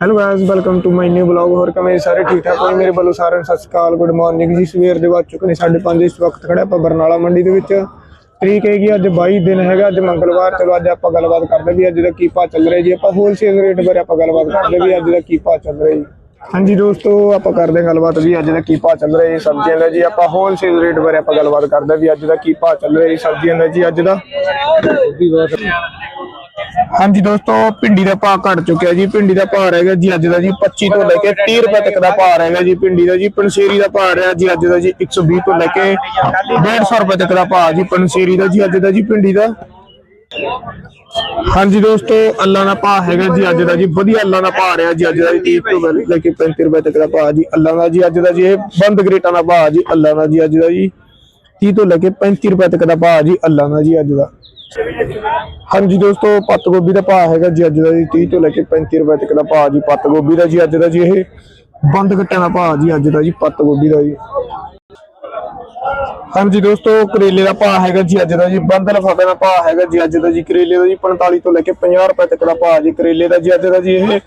Hello guys welcome to my new blog ਹੋਰ ਕਮੇ ਸਾਰੇ? ਠੀਕ ਠਾਕ ਹੋ ਮੇਰੇ ਵੱਲੋਂ ਸਾਰਿਆਂ ਨੂੰ ਸਤਿ ਸ਼੍ਰੀ ਅਕਾਲ ਗੁੱਡ ਮਾਰਨਿੰਗ ਜੀ। ਸਵੇਰ ਦੇ ਵੱਜ ਚੁੱਕੇ ਨੇ 5:30 ਇਸ ਵਕਤ ਖੜੇ ਆਪਾਂ ਬਰਨਾਲਾ ਮੰਡੀ ਦੇ ਵਿੱਚ। ਤਰੀਕ ਹੈਗੀ ਅੱਜ 22 ਦਿਨ ਹੈਗਾ, ਅੱਜ ਮੰਗਲਵਾਰ। ਚਲੋ ਅੱਜ ਆਪਾਂ ਗੱਲਬਾਤ ਕਰਦੇ ਵੀ ਅੱਜ ਦਾ ਕੀ ਭਾਅ ਚੱਲ ਰਿਹਾ ਜੀ। ਆਪਾਂ ਹੋਲਸੇਲ ਰੇਟ ਬਾਰੇ ਆਪਾਂ ਗੱਲਬਾਤ ਕਰਦੇ ਵੀ ਅੱਜ ਦਾ ਕੀ ਭਾਅ ਚੱਲ ਰਿਹਾ ਜੀ। ਹਾਂਜੀ ਦੋਸਤੋ, ਆਪਾਂ ਕਰਦੇ ਹਾਂ ਗੱਲਬਾਤ ਵੀ ਅੱਜ ਦਾ ਕੀ ਭਾਅ ਚੱਲ ਰਿਹਾ ਜੀ, ਸਬਜ਼ੀਆਂ ਦਾ ਜੀ। ਆਪਾਂ ਹੋਲਸੇਲ ਰੇਟ ਬਾਰੇ ਆਪਾਂ ਗੱਲਬਾਤ ਕਰਦੇ ਵੀ ਅੱਜ ਦਾ ਕੀ ਭਾਅ ਚੱਲ ਰਿਹਾ ਜੀ, ਸਬਜ਼ੀਆਂ ਦਾ ਜੀ ਅੱਜ ਦਾ। ਹਾਂਜੀ ਦੋਸਤੋ ਭਿੰਡੀ ਦਾ ਭਾਅ ਘਟ ਚੁੱਕਿਆ ਜੀ ਭਿੰਡੀ ਦਾ ਭਾਅ ਹੈਗਾ ਜੀ ਅੱਜ ਦਾ ਜੀ 25 ਤੋਂ ਲੈ ਕੇ 30 ਰੁਪਏ ਤੱਕ ਦਾ ਭਾਅ ਹੈਗਾ ਜੀ ਭਿੰਡੀ ਦਾ ਜੀ ਪਨਸੇਰੀ ਦਾ ਭਾਅ ਰਿਹਾ ਜੀ ਅੱਜ ਦਾ ਜੀ 120 ਤੋਂ ਲੈ ਕੇ 150 ਰੁਪਏ ਤੱਕ ਦਾ ਭਾਅ ਜੀ ਪਨਸੇਰੀ ਦਾ ਜੀ ਅੱਜ ਦਾ ਜੀ ਭਿੰਡੀ ਦਾ ਹਾਂਜੀ ਦੋਸਤੋ ਅੱਲਾ ਦਾ ਭਾਅ ਹੈਗਾ ਜੀ ਅੱਜ ਦਾ ਜੀ ਵਧੀਆ ਅੱਲਾ ਦਾ ਭਾਅ ਰਿਹਾ ਜੀ ਅੱਜ ਦਾ ਜੀ 30 ਤੋਂ ਲੈ ਕੇ 35 ਰੁਪਏ ਤੱਕ ਦਾ ਭਾਅ ਜੀ ਅੱਲਾ ਦਾ ਜੀ ਅੱਜ ਦਾ ਜੀ ਇਹ ਬੰਦ ਗ੍ਰੇਟਾਂ ਦਾ ਭਾਅ ਜੀ ਅੱਲਾ ਦਾ ਜੀ ਅੱਜ ਦਾ ਜੀ 30 ਤੋਂ ਲੈ ਕੇ 35 ਰੁਪਏ ਤੱਕ ਦਾ ਭਾਅ ਜੀ ਅੱਲਾ ਦਾ ਜੀ ਅੱਜ ਦਾ ਹਾਂਜੀ ਦੋਸਤੋ ਪੱਤ ਗੋਭੀ ਦਾ ਭਾਅ ਹੈਗਾ ਜੀ ਅੱਜ ਦਾ ਜੀ 30 ਤੋਂ ਲੈ ਕੇ 35 ਰੁਪਏ ਤੱਕ ਦਾ ਭਾਅ ਜੀ ਪੱਤ ਗੋਭੀ ਦਾ ਜੀ ਅੱਜ ਦਾ ਜੀ ਇਹ ਬੰਦ ਗੱਟਿਆਂ ਦਾ ਭਾਅ ਜੀ ਅੱਜ ਦਾ ਜੀ ਪੱਤ ਗੋਭੀ ਦਾ ਜੀ ਹਾਂਜੀ ਦੋਸਤੋ ਕਰੇਲੇ ਦਾ ਭਾਅ ਹੈਗਾ ਜੀ ਅੱਜ ਦਾ ਜੀ ਬੰਦ ਲਫਾਫੇ ਦਾ ਭਾਅ ਹੈਗਾ ਜੀ ਅੱਜ ਦਾ ਜੀ ਕਰੇਲੇ ਦਾ ਜੀ 45 ਤੋਂ ਲੈ ਕੇ 50 ਰੁਪਏ ਤੱਕ ਦਾ ਭਾਅ ਜੀ ਕਰੇਲੇ ਦਾ ਜੀ ਅੱਜ ਦਾ ਜੀ ਇਹ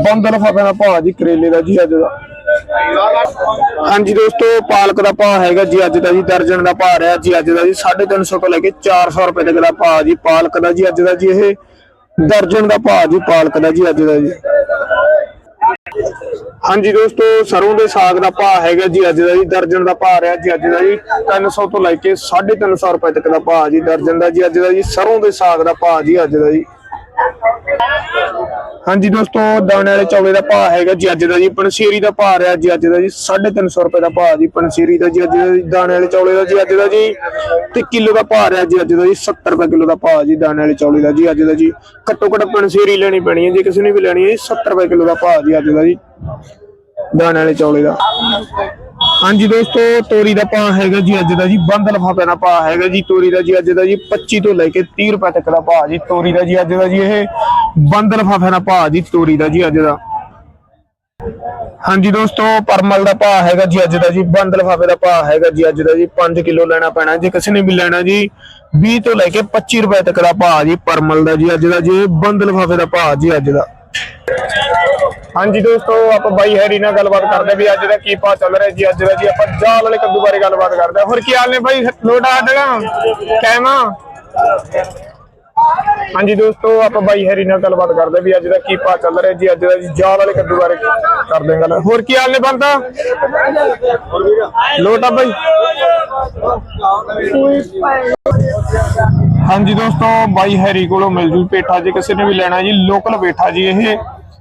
ਬੰਦ ਲਫਾਫੇ ਦਾ ਭਾਅ ਜੀ ਕਰੇਲੇ ਦਾ ਜੀ ਅੱਜ ਦਾ ਹਾਂਜੀ ਦੋਸਤੋ, ਪਾਲਕ ਦਾ ਭਾਅ ਹੈਗਾ ਜੀ ਅੱਜ ਦਾ ਜੀ, ਦਰਜਨ ਦਾ ਭਾਅ ਰਿਹਾ ਜੀ ਅੱਜ ਦਾ ਜੀ 350 ਤੋਂ ਲੈ ਕੇ 400 ਰੁਪਏ ਤੱਕ ਦਾ ਭਾਅ ਜੀ, ਪਾਲਕ ਦਾ ਜੀ ਅੱਜ ਦਾ ਜੀ, ਇਹ ਦਰਜਨ ਦਾ ਭਾਅ ਜੀ, ਪਾਲਕ ਦਾ ਜੀ ਅੱਜ ਦਾ ਜੀ। ਹਾਂਜੀ ਦੋਸਤੋ, ਸਰੋਂ ਦੇ ਸਾਗ ਦਾ ਭਾਅ ਹੈਗਾ ਜੀ ਅੱਜ ਦਾ ਜੀ, ਦਰਜਨ ਦਾ ਭਾਅ ਰਿਹਾ ਜੀ ਅੱਜ ਦਾ ਜੀ 300 ਤੋਂ ਲੈ ਕੇ 350 ਰੁਪਏ ਤੱਕ ਦਾ ਭਾਅ ਜੀ, ਦਰਜਨ ਦਾ ਜੀ ਅੱਜ ਦਾ ਜੀ, ਸਰੋਂ ਦੇ ਸਾਗ ਦਾ ਭਾਅ ਜੀ ਅੱਜ ਦਾ ਜੀ। ਹਾਂਜੀ ਦੋਸਤੋ, ਦਾਣੇ ਵਾਲੇ ਚੌਲੇ ਦਾ ਭਾਅ ਹੈਗਾ ਜੀ ਅੱਜ ਦਾ ਜੀ ਪਨਸੀਰੀ ਦਾ ਭਾਅ ਰਿਹਾ ਜੀ ਅੱਜ ਦਾ ਜੀ 350 ਰੁਪਏ ਦਾ ਭਾਅ ਜੀ ਪਨਸੀਰੀ ਦਾ ਜੀ ਅੱਜ ਦਾ ਜੀ, ਦਾਣੇ ਵਾਲੇ ਚੌਲੇ ਦਾ ਜੀ ਅੱਜ ਦਾ ਜੀ, ਤੇ ਕਿਲੋ ਦਾ ਭਾਅ ਰਿਹਾ ਜੀ ਅੱਜ ਦਾ ਜੀ 70 ਰੁਪਏ ਕਿਲੋ ਦਾ ਭਾਅ ਜੀ, ਦਾਣੇ ਵਾਲੇ ਚੌਲੇ ਦਾ ਜੀ, ਅੱਜ ਦਾ ਜੀ, ਘੱਟੋ ਘੱਟ ਪਨਸੀਰੀ ਲੈਣੀ ਪੈਣੀ ਹੈ ਜੇ, ਕਿਸੇ ਨੇ ਵੀ ਲੈਣੀ ਹੈ ਜੀ 70 ਰੁਪਏ ਕਿਲੋ ਦਾ ਭਾਅ ਜੀ ਅੱਜ ਦਾ ਜੀ, ਦਾਣੇ ਵਾਲੇ ਚੌਲੇ ਦਾ। ਹਾਂਜੀ ਦੋਸਤੋ, ਤੋਰੀ ਦਾ ਭਾਅ ਹੈਗਾ ਜੀ ਅੱਜ ਦਾ ਜੀ ਬੰਦ ਲਫਾਫੇ ਦਾ ਭਾਅ ਹੈਗਾ ਜੀ, ਤੋਰੀ ਦਾ ਜੀ ਅੱਜ ਦਾ ਜੀ 25 ਤੋਂ ਲੈ ਕੇ 30 ਰੁਪਏ ਤੱਕ ਦਾ ਭਾਅ ਜੀ, ਤੋਰੀ ਦਾ ਜੀ ਅੱਜ ਦਾ ਜੀ ਇਹ ਬੰਦ ਲਫਾਫੇ ਦਾ ਭਾਅ ਜੀ, ਤੋਰੀ ਦਾ ਜੀ ਅੱਜ ਦਾ। ਹਾਂਜੀ ਦੋਸਤੋ, ਪਰਮਲ ਦਾ ਭਾਅ ਹੈਗਾ ਜੀ ਅੱਜ ਦਾ ਜੀ ਬੰਦ ਲਫਾਫੇ ਦਾ ਭਾਅ ਹੈਗਾ ਜੀ ਅੱਜ ਦਾ ਜੀ 5 ਕਿਲੋ ਲੈਣਾ ਪੈਣਾ, ਜੇ ਕਿਸੇ ਨੇ ਵੀ ਲੈਣਾ ਜੀ 20 ਤੋਂ ਲੈ ਕੇ 25 ਰੁਪਏ ਤੱਕ ਦਾ ਭਾਅ ਜੀ, ਪਰਮਲ ਦਾ ਜੀ ਅੱਜ ਦਾ ਜੀ ਬੰਦ ਲਫਾਫੇ ਦਾ ਭਾਅ ਜੀ ਅੱਜ ਦਾ। ਹਾਂਜੀ ਦੋਸਤੋ, ਆਪਾਂ ਬਾਈ ਹੈਰੀ ਨਾਲ ਗੱਲਬਾਤ ਕਰਦੇ ਵੀ ਅੱਜ ਦਾ ਕੀ ਭਾਅ ਚੱਲ ਰਿਹਾ ਜੀ, ਅੱਜ ਦਾ ਜੀ ਆਪਾਂ ਜਾਲ ਵਾਲੇ ਕੱਦੂ ਬਾਰੇ ਗੱਲਬਾਤ ਕਰਦੇ ਹੋਰ ਕੀ ਹਾਲ ਨੇ ਬਾਈ? ਲੋਟਾ ਆਡਗਾ ਕੈਮਾ ਹਾਂਜੀ ਦੋਸਤੋ, ਆਪਾਂ ਬਾਈ ਹੈਰੀ ਨਾਲ ਗੱਲਬਾਤ ਕਰਦੇ ਵੀ ਅੱਜ ਦਾ ਕੀ ਭਾਅ ਚੱਲ ਰਿਹਾ ਜੀ, ਅੱਜ ਦਾ ਜੀ ਜਾਲ ਵਾਲੇ ਕੱਦੂ ਬਾਰੇ ਕਰਦੇ ਹਾਂ ਗੱਲ। ਹੋਰ ਕੀ ਹਾਲ ਨੇ ਬੰਦਾ? ਲੋਟਾ ਬਾਈ? ਹਾਂਜੀ ਦੋਸਤੋ, ਬਾਈ ਹੈਰੀ ਕੋਲੋਂ ਮਿਲ ਜੂ ਪੇਠਾ ਜੇ ਕਿਸੇ ਨੇ ਵੀ ਲੈਣਾ ਜੀ, ਲੋਕਲ ਪੇਠਾ ਜੀ ਇਹ।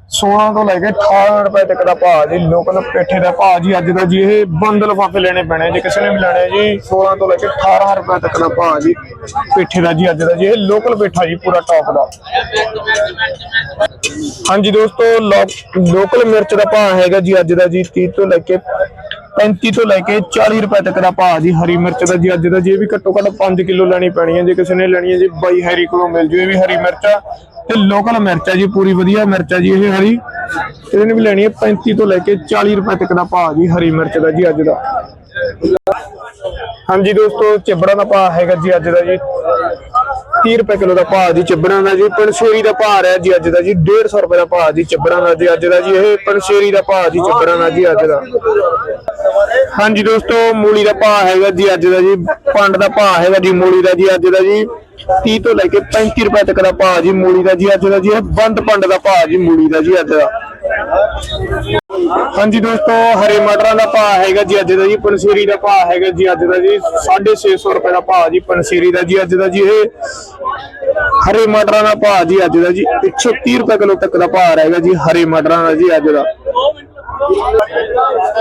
16 ਤੋਂ ਲੈ ਕੇ 18 ਰੁਪਏ ਤੱਕ ਦਾ ਭਾਅ ਜੀ ਲੋਕਲ ਪੇਠੇ ਦਾ ਭਾਅ ਜੀ, ਅੱਜ ਦਾ ਜੀ, ਇਹ ਬੰਦ ਲਫਾਫੇ ਲੈਣੇ ਪੈਣੇ ਜੇ ਕਿਸੇ ਨੇ ਵੀ ਲੈਣਾ ਜੀ 16 ਤੋਂ ਲੈ ਕੇ 18 ਰੁਪਏ ਤੱਕ ਦਾ ਭਾਅ ਜੀ, ਪੇਠੇ ਦਾ ਜੀ, ਅੱਜ ਦਾ ਜੀ, ਇਹ ਲੋਕਲ ਪੇਠਾ ਜੀ, ਪੂਰਾ ਟੌਪ ਦਾ। ਹਾਂਜੀ ਦੋਸਤੋ ਲੋਕਲ ਮਿਰਚ ਦਾ ਭਾਅ ਹੈਗਾ ਜੀ, ਅੱਜ ਦਾ ਜੀ 30 ਤੋਂ ਲੈ ਕੇ 35 ਤੋਂ ਲੈ ਕੇ 40 ਰੁਪਏ ਤੱਕ ਦਾ ਭਾਅ ਜੀ, ਹਰੀ ਮਿਰਚ ਦਾ ਜੀ, ਅੱਜ ਦਾ ਜੀ, ਇਹ ਵੀ ਘੱਟੋ ਘੱਟ 5 ਕਿਲੋ ਲੈਣੀ ਪੈਣੀ ਹੈ। ਜੇ ਕਿਸੇ ਨੇ ਲੈਣੀ ਹੈ ਜੀ, ਬਾਈ ਹੈਰੀ ਕੋਲੋਂ ਮਿਲ ਜੂ, ਇਹ ਵੀ ਹਰੀ ਮਿਰਚ ਆ। ਤੇ ਲੋਕਲ ਮਿਰਚ ਹੈ ਜੀ, ਪੂਰੀ ਵਧੀਆ ਮਿਰਚ ਹੈ ਜੀ, ਇਹ ਹਰੀ। ਕਿਸੇ ਨੇ ਵੀ ਲੈਣੀ ਹੈ 35 ਤੋਂ ਲੈ ਕੇ 40 ਰੁਪਏ ਤੱਕ ਦਾ ਭਾਅ ਜੀ, ਹਰੀ ਮਿਰਚ ਦਾ ਜੀ, ਅੱਜ ਦਾ। ਹਾਂਜੀ ਦੋਸਤੋ, ਚਿਬੜਾ ਦਾ ਭਾਅ ਹੈਗਾ ਜੀ, ਅੱਜ ਦਾ ਜੀ। 30 ਰੁਪਏ ਕਿਲੋ ਦਾ ਭਾਅ ਜੀ ਚਿਬੜਾਂ ਦਾ ਜੀ ਪਨਸੇਰੀ ਦਾ ਭਾਅ ਰਿਹਾ ਜੀ ਅੱਜ ਦਾ ਜੀ 150 ਰੁਪਏ ਦਾ ਭਾਅ ਜੀ ਚਿਬੜਾਂ ਦਾ ਜੀ ਅੱਜ ਦਾ ਜੀ, ਇਹ ਪਨਸੇਰੀ ਦਾ ਭਾਅ ਜੀ ਚਿਬੜਾਂ ਦਾ ਜੀ ਅੱਜ ਦਾ। ਹਾਂਜੀ ਦੋਸਤੋ, ਮੂਲੀ ਦਾ ਭਾਅ ਹੈਗਾ ਜੀ ਅੱਜ ਦਾ ਜੀ, ਪੰਡ ਦਾ ਭਾਅ ਹੈਗਾ ਜੀ ਮੂਲੀ ਦਾ ਜੀ ਅੱਜ ਦਾ ਜੀ 30 ਤੋਂ ਲੈ ਕੇ 35 ਰੁਪਏ ਤੱਕ ਦਾ ਭਾਅ ਜੀ ਮੂਲੀ ਦਾ ਜੀ ਅੱਜ ਦਾ ਜੀ, ਇਹ ਬੰਦ ਪੰਡ ਦਾ ਭਾਅ ਜੀ ਮੂਲੀ ਦਾ ਜੀ ਅੱਜ ਦਾ। ਹਾਂਜੀ ਦੋਸਤੋ, ਹਰੇ ਮਟਰਾਂ ਦਾ ਭਾਅ ਹੈਗਾ ਜੀ ਅੱਜ ਦਾ ਜੀ, ਪਨਸੀਰੀ ਦਾ ਭਾਅ ਹੈਗਾ ਜੀ ਅੱਜ ਦਾ ਜੀ 650 ਰੁਪਏ ਦਾ ਭਾਅ ਜੀ ਪਨਸੀਰੀ ਦਾ ਜੀ ਅੱਜ ਦਾ ਜੀ, ਇਹ ਹਰੇ ਮਟਰਾਂ ਦਾ ਭਾਅ ਜੀ ਅੱਜ ਦਾ ਜੀ 130 ਰੁਪਏ ਕਿਲੋ ਤੱਕ ਦਾ ਭਾਅ ਰਹੇਗਾ ਜੀ ਹਰੇ ਮਟਰਾਂ ਦਾ ਜੀ ਅੱਜ ਦਾ।